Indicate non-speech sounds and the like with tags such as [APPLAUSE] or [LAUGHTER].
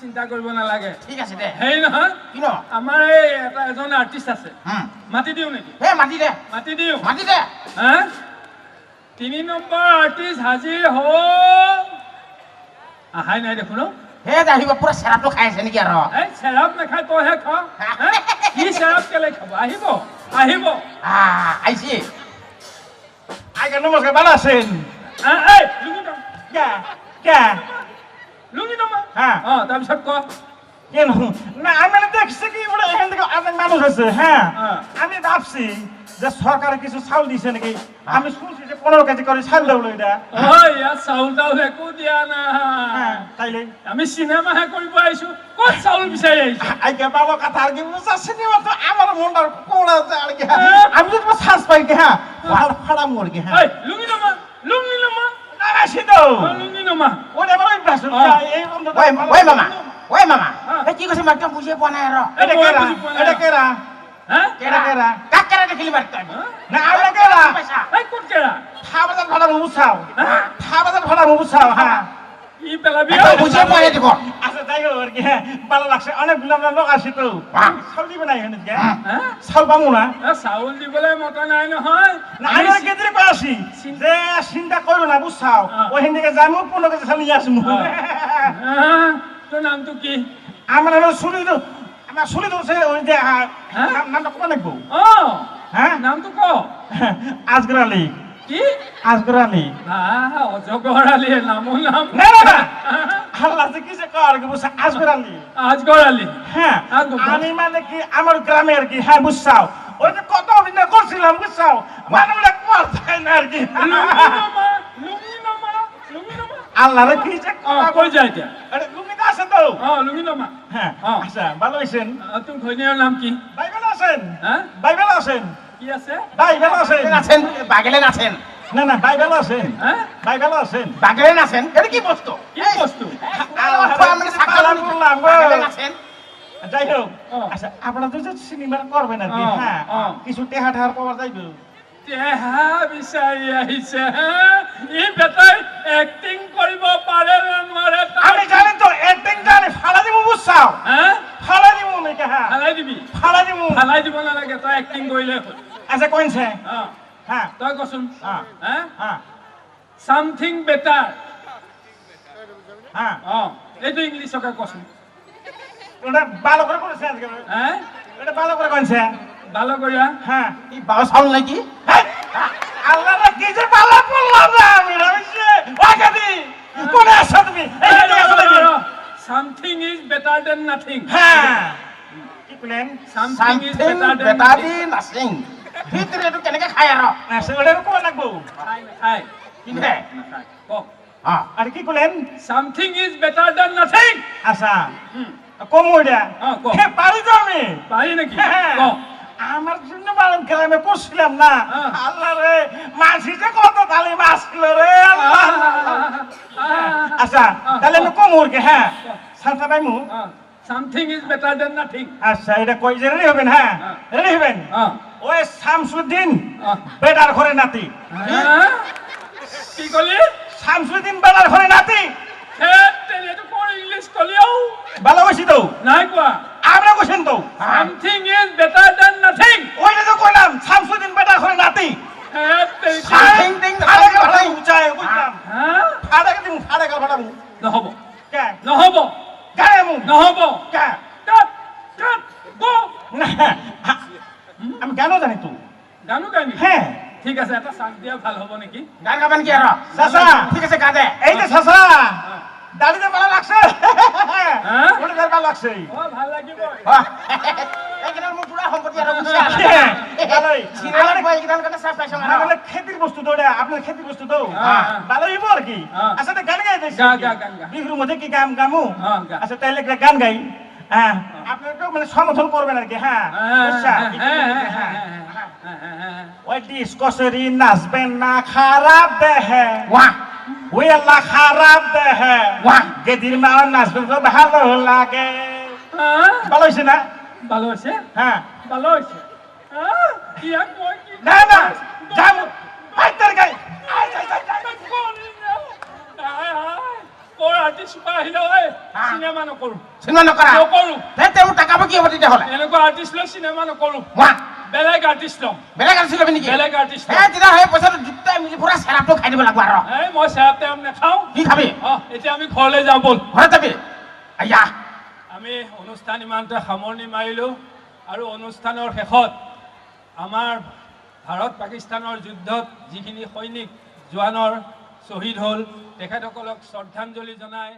চিন্তা কৰিব নালাগে। ঠিক আছে দে। হেৰি নহয় কি ন আমাৰ এই এটা এজন আৰ্টিষ্ট আছে। মাতি দিওঁ নেকি? হে মাতি দে। মাতি দিওঁ। মাতি দে। হা? তিনি নম্বৰ আৰ্টিষ্ট হাজিৰ হ'ল আহাই নাই দেখোন হে আহিব পুৰা চেৰাটো খাই আছে নেকি আৰু? এই চেৰাপ নাখায় তইহে খা হা? [LAUGHS] কি চেৰাপ কেলে খাব? আহিব আহিব। আহ, আহিছি। আগে নমস্কার ভালো আছেন এই লুঙি কে কে? হ্যাঁ। কেন? না আমি দেখছি কি বলে এখান থেকে অনেক মানুষ আছে হ্যাঁ। হ্যাঁ। আমি ভাবছি যে সরকার কিছু চাউল দিছে নাকি? আমি শুনছি যে পনেরো কেজি করে চাউল এটা। চাউল একো দিয়া হ্যাঁ তাইলে? আমি চিনেমাহে কৰিব ক'ত চাউল বিচাৰি আগে বাবা কথা আর কি বুঝা সিনেমা তো আমার মনটা কোড়া আছে আর কি? আমি তো পাই কি হ্যাঁ। ফাড়া হ্যাঁ নমা না আসি তো হ্যাঁ। বন্ধু ওই ওই মামা ওই মামা। হ্যাঁ। কি কৈছে একদম বুজিয়ে পোৱা নাই আৰু এটা নাই। এটা কেরা? হা কেরা কেরা? কাক কেৰা দেখিলি বাৰু তই হা? না আমরা কেরা? এই ক'ত কেৰা থাবাজার ভাড়া মুবু চাও হ্যাঁ? থাবাজার ভাড়া মুবু চাও হ্যাঁ। ই পেলাবি বুজিয়ে পোৱা নাই দেখোন আচ্ছা যাই হোক আর কি হ্যাঁ ভালো লাগছে। অনেকগুলো আমরা লোক আসি তো। হ্যাঁ। চাউল দিবে না এখানে কি হ্যাঁ। হা? চাউল পাবো না? চাউল দিবলৈ মতা নাই নহয়। না আমি কেদিরে কই আসি? যে চিন্তা করো না বুঝছাও? হ্যাঁ। ওই হিন্দিকে যাইমু পনেরো কেজি চাউল নিয়ে হ্যাঁ, তোৰ নামটো কি? আমার হলো শুনি তো আমার শুনি তো সে ওই যে হ্যাঁ? নাম- নামটা কোন লিখব অঁ হ্যাঁ? নামটো ক? আজগর আলী। কি? আজগর আলী। আহ, অজগৰ আলি নামো নাম। না না না যে কি যে কর কি বুঝছা আজগর আলী। আজগৰ আলি। হ্যাঁ আমি মানে কি আমার গ্রামে আর কি হ্যাঁ বুঝছাও। ওই যে কত অভিনয় করছিলাম বুঝছাও। মানুষরা করতে না আর কি। লুঙি নমা লুঙি নমা লুঙি নমা আল্লাহ রে কি যে অঁ কৈ যা এতিয়া আরে লুঙ্গিতে আছে তো। অঁ লুঙি নমা হ্যাঁ হ্যাঁ। আচ্ছা ভালো আছেন? আহ, তোৰ নাম কি? ভাই ভালো আছেন? হা ভাই ভালো আছেন? কি আছে? ভাই ভালো আছেন আছেন বাগেলেন আছেন। না না ভাই ভালো আছেন। হা ভাই ভালো আছেন। বাগেলেন আছেন এইটো কি বস্তু? কি বস্তু খোৱা মানে চাকৰি পালন করলাম গো। বাগেলেন আছেন যাই হোক। আচ্ছা আপনারা তো সিনেমা করবেন আর কি হ্যাঁ? কিছু টেহা টেহার পাওয়া যাইবে? দেহা বিচাৰি আহিছে ই বেটাই এক্টিং কৰিব পাৰে নে নোৱাৰে আমি জানি তো এক্টিং জানি ফালা দিব বুঝছাও ফালা দিব নাকি হ্যাঁ ফালাই দিবি? ফালা দিব। ফালাই দিব নালাগে তই এক্টিং কৰিলে আচ্ছা কইনছে হ্যাঁ তই কচোন। হ্যাঁ চামথিং বেটাৰ হ্যাঁ এইটো ইংলিছকে কচোন। ওটা ভালো করে করেছে আজকে। হা এটা ভালো করে কইনছে ভালো কৰিয়া হ্যাঁ। ই বাও চাউল নেকি? হেই, আল্লাহ রে কি যে ভালো না আমি কোনে তুমি? এই ইজ বেটাৰ দেন নাথিং হ্যাঁ। কি ইজ চামথিং বেটাৰ দেন বেটা দি এইটো কেনেকে খাই কোন লাগবো খাই কি দে নাখায় আর কি কইলেন something is better than nothing আচ্ছা। কম ওইটা হ্যাঁ, পারি তো আমি? পাৰি নেকি? হ্যাঁ। আমার জন্য বারণ গ্রামে পড়ছিলাম না। হ্যাঁ। আল্লাহ রে মাছি যে কত তালি মাছ কিলো রে আল্লাহ। আচ্ছা তাহলে আমি কম ওরকে হ্যাঁ সালটা পাইমু something is better than nothing আচ্ছা এটা কই যে রেডি হবেন হ্যাঁ? হ্যাঁ। রেডি হবেন? ওই শামসুদ্দিন হ্যাঁ। বেটার ঘরে নাতি। কি কলি? শামসুদ্দিন বেটার ঘরে নাতি। কলিও। ভালো তো। নাই আমরা তো। সামথিং ইজ নাথিং ওইটা তো কইলাম শামসুদ্দিন বেটার ঘরে নাতি। সামথিং টিং ফাড়ে গেল ভাড়া উচায় বুঝলাম। হা ফাড়ে গেল ফাড়ে গেল ভাড়া নহ'ব। কে? নহ'ব। মু নহ'ব। কে? কাট কাট গো। না। আমি কেন জানি তো? গানো গাই নেকি হ্যাঁ। ঠিক আছে এটা চান্স দিয়া ভালো হ'ব নেকি? গান গাবেন কি আৰু? চাচা ঠিক আছে গা দে। এই যে চাচা দাড়িতে ভালো লাগছে। হ্যাঁ? ওটা ভালো লাগছে। অ ভালো লাগিব। সম্পত্তি খেতির বস্তু তো ওটা আপনার খেতির বস্তু তো। ভালো হইব আর কি। আচ্ছা গান গাই দেখছি গা, গা, গান গা। বিহুর মধ্যে কি গাম গামু? আচ্ছা তাইলে গান গাই। হ্যাঁ আপনার মানে সমর্থন করবেন আর কি হ্যাঁ? হ্যাঁ ওই ডিসকসরি নাচবেন না খারাপ দেহে। ওই আল্লাহ খারাপ দেহে। বাহ। গেদির মা নাচবেন তো ভালো লাগে। ভালো হয়েছে না? ভালো হৈছে হ্যাঁ। ভালো মই কি না না যাম আই তোর গাই আই যাই যাই যাই কলি না। আয়, আয়, বৰ আৰ্টিষ্ট সোপা আহিলে ঐ হা। চিনেমা নকৰো চিনেমা নকৰা তেওঁ টাকা কি হ'ব তেতিয়াহ'লে এনেকুৱা আৰ্টিষ্ট লৈ চিনেমা নকৰো বেলেগ আৰ্টিষ্ট ল'ম। বেলেগ আৰ্টিষ্ট ল'বি নেকি? বেলেগ আৰ্টিষ্ট তেতিয়া সেই পইচাটো দুটাই মিলি পুৰা চেৰাপটো খাই দিব লাগিব আৰু। এই মই চেৰাপ টেৰাপ নাখাওঁ। কি খাবি? অ এতিয়া আমি ঘৰলৈ যাওঁ ব'ল। ঘৰত যাবি? আয়া। আমি অনুষ্ঠান ইমানতে সামৰণি মাৰিলোঁ আৰু অনুষ্ঠানৰ শেষত আমাৰ ভাৰত পাকিস্তানৰ যুদ্ধত যিখিনি সৈনিক জোৱানৰ শ্বহীদ হ'ল তেখেতসকলক শ্ৰদ্ধাঞ্জলি জনাই